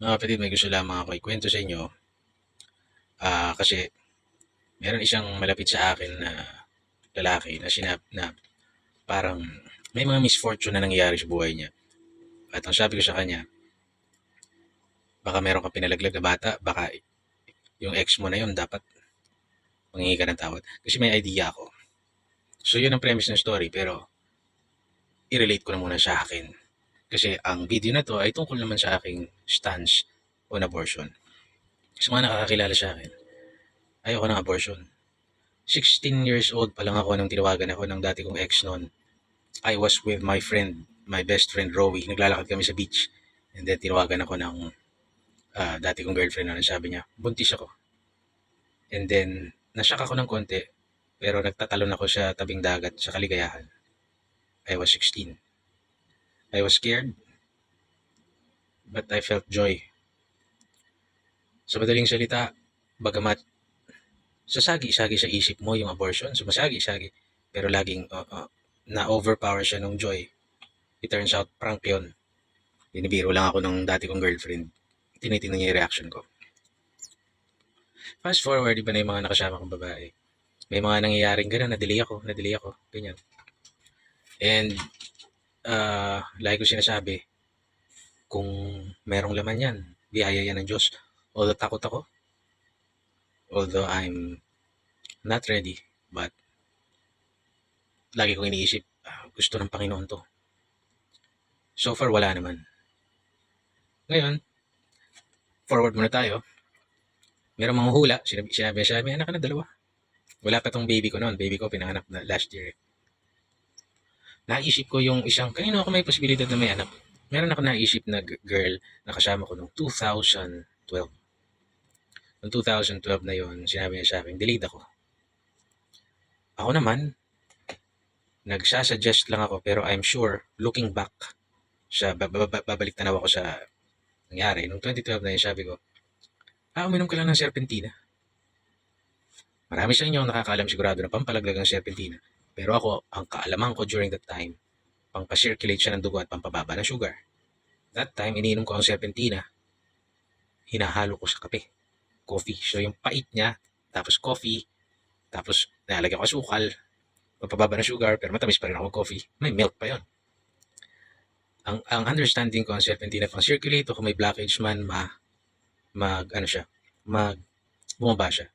Mga kapatid, may gusto lamang ako ikwento sa inyo. Ah, kasi meron isang malapit sa akin na lalaki na sinab na parang may mga misfortune na nangyayari sa buhay niya. At ang sabi ko sa kanya, baka meron ka pinalaglag na bata, baka yung ex mo na yun dapat mangingi ka ng tawad. Kasi may idea ako. So yun ang premise ng story pero i-relate ko na muna sa akin. Kasi ang video na to ay tungkol naman sa aking stance on abortion. Sa mga nakakakilala sa akin, ayoko ng abortion. 16 years old pa lang ako nung tinawagan ako ng dati kong ex noon. I was with my friend, my best friend Rowie. Naglalakad kami sa beach. And then tinawagan ako ng ah, dati kong girlfriend noon. Sabi niya, buntis ako. And then, nasyak ako ng konti. Pero nagtatalon ako sa tabing dagat sa kaligayahan. I was 16. I was scared. But I felt joy. Sa madaling salita, bagamat sasagi-sagi sa isip mo yung abortion, sumasagi-sagi, pero laging uh, uh, na-overpower siya ng joy. It turns out, prank yun. Binibiro lang ako ng dati kong girlfriend. Tinitingnan niya yung reaction ko. Fast forward, iba na yung mga nakasama kong babae. May mga nangyayaring gano'n, na-delay ako, na-delay ako, ganyan. And, uh, lagi ko sinasabi, kung merong laman yan, biyaya yan ng Diyos. Although takot ako, although I'm not ready, but lagi kong iniisip, ah, gusto ng Panginoon to. So far, wala naman. Ngayon, forward muna tayo. Merong mga hula, sinabi, sinabi, sinabi, anak ka na dalawa. Wala pa tong baby ko noon, baby ko pinanganak na last year. Naisip ko yung isang, kanino ako may posibilidad na may anak? Meron ako naisip na girl na kasama ko noong 2012. Noong 2012 na yon sinabi niya sa akin, delayed ako. Ako naman, nagsasuggest lang ako pero I'm sure, looking back, babalik babalik tanaw ako sa nangyari. Noong 2012 na yun, sabi ko, ah, uminom ka lang ng serpentina. Marami sa inyo ang nakakaalam sigurado na pampalaglag ng serpentina. Pero ako, ang kaalaman ko during that time, pangpa-circulate siya ng dugo at pampababa ng sugar. That time, iniinom ko ang serpentina, hinahalo ko sa kape. Coffee. So, yung pait niya, tapos coffee, tapos nalagyan ko asukal, pampababa ng sugar, pero matamis pa rin ako coffee. May milk pa yon. Ang, ang understanding ko ang serpentina pang circulate o kung may blockage man, ma, mag, ano siya, mag, bumaba siya.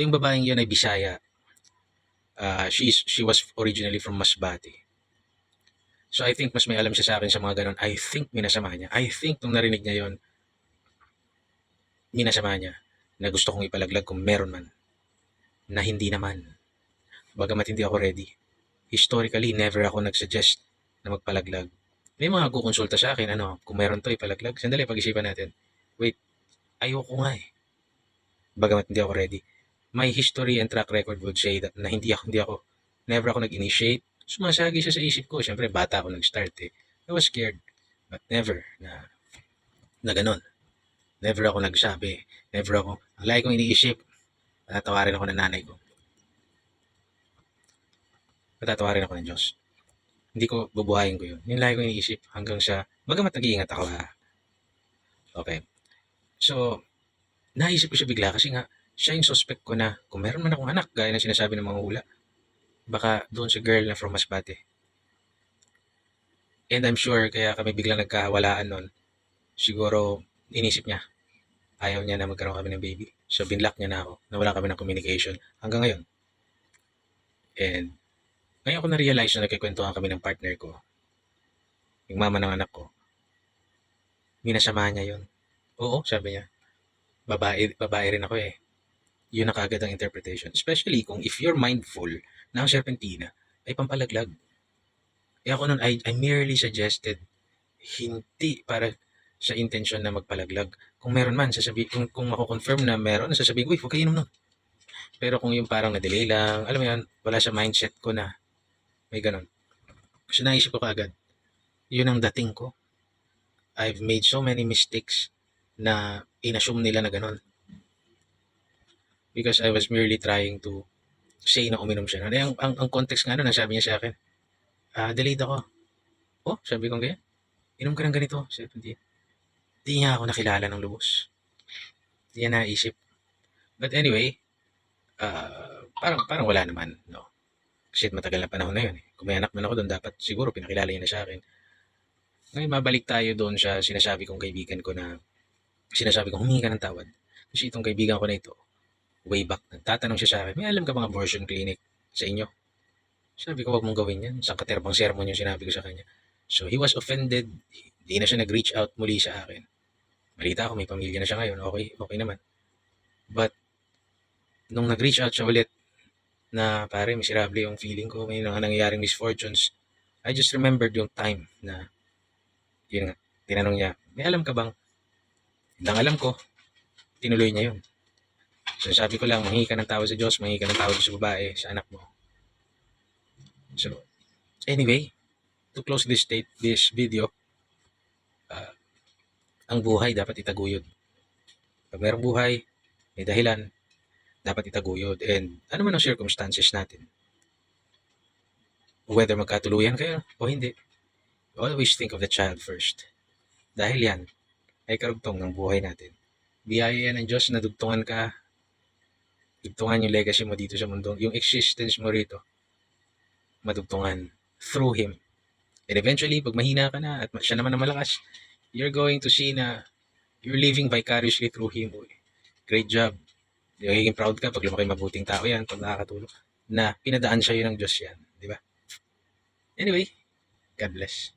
Yung babaeng yun ay Bisaya. Uh, she, is, she was originally from Masbate. So I think mas may alam siya sa akin sa mga ganun. I think minasama niya. I think nung narinig niya yon minasama niya na gusto kong ipalaglag kung meron man. Na hindi naman. Bagamat hindi ako ready. Historically, never ako nagsuggest na magpalaglag. May mga kukonsulta sa akin, ano, kung meron to ipalaglag. Sandali, pag-isipan natin. Wait, ayoko nga eh. Bagamat hindi ako ready. My history and track record would say that na hindi ako, hindi ako, never ako nag-initiate. Sumasagi siya sa isip ko. Siyempre, bata ako nag-start eh. I was scared. But never na, na ganun. Never ako nagsabi. Never ako, ang lagi kong iniisip, patatawarin ako ng nanay ko. Patatawarin ako ng Diyos. Hindi ko bubuhayin ko yun. Yun lagi kong iniisip hanggang sa, bagamat nag-iingat ako ha. Okay. So, naisip ko siya bigla kasi nga, siya yung suspect ko na kung meron man akong anak, gaya ng sinasabi ng mga hula, baka doon sa girl na from Masbate. And I'm sure, kaya kami biglang nagkawalaan nun, siguro inisip niya, ayaw niya na magkaroon kami ng baby. So, binlock niya na ako, nawala kami ng communication hanggang ngayon. And, ngayon ko na-realize na nagkikwentuhan kami ng partner ko, yung mama ng anak ko, minasama niya yun. Oo, sabi niya. Babae, babae rin ako eh. Yun ang kagad ang interpretation. Especially kung if you're mindful na ang serpentina ay pampalaglag. Eh ako nun, I, I merely suggested hindi para sa intention na magpalaglag. Kung meron man, sasabi, kung, kung mako-confirm na meron, sasabihin ko, uy, huwag kayo nun. Pero kung yung parang na-delay lang, alam mo yan, wala sa mindset ko na may ganun. Kasi naisip ko kaagad, yun ang dating ko. I've made so many mistakes na inassume nila na ganun. Because I was merely trying to say na uminom siya. Ano, ang, ang, ang context nga nun, ang sabi niya sa akin, ah, delayed ako. Oh, sabi ko ganyan. Inom ka ng ganito, 17. di niya ako nakilala ng lubos. Di niya naisip. But anyway, ah, parang, parang wala naman, no? Kasi matagal na panahon na yun. Eh. Kung may anak man ako doon, dapat siguro pinakilala niya na sa akin. Ngayon, mabalik tayo doon sa sinasabi kong kaibigan ko na sinasabi kong humingi ka ng tawad. Kasi itong kaibigan ko na ito, way back, nagtatanong siya sa akin, may alam ka bang abortion clinic sa inyo? Sabi ko, wag mong gawin yan. Isang katerbang sermon yung sinabi ko sa kanya. So, he was offended. Hindi na siya nag-reach out muli sa akin. Malita ako, may pamilya na siya ngayon. Okay, okay naman. But, nung nag-reach out siya ulit, na pare, miserable yung feeling ko, may mga nangyayaring misfortunes, I just remembered yung time na, yun nga, tinanong niya, may alam ka bang, hindi alam ko, tinuloy niya yun. So sabi ko lang, mangingi ka ng tawad sa Diyos, mangingi ka ng tawad sa babae, sa anak mo. So, anyway, to close this state, this video, ah, ang buhay dapat itaguyod. Pag mayroong buhay, may dahilan, dapat itaguyod. And ano man ang circumstances natin, whether magkatuluyan kayo o hindi, always think of the child first. Dahil yan ay karugtong ng buhay natin. Biyaya yan ng Diyos na dugtungan ka, dugtungan yung legacy mo dito sa mundo, yung existence mo rito, madugtungan through Him. And eventually, pag mahina ka na at siya naman ang malakas, you're going to see na you're living vicariously through Him. Uy, Great job. Magiging proud ka pag lumaki mabuting tao yan, pag nakakatulong, na pinadaan siya yun ng Diyos yan. Di ba? Anyway, God bless.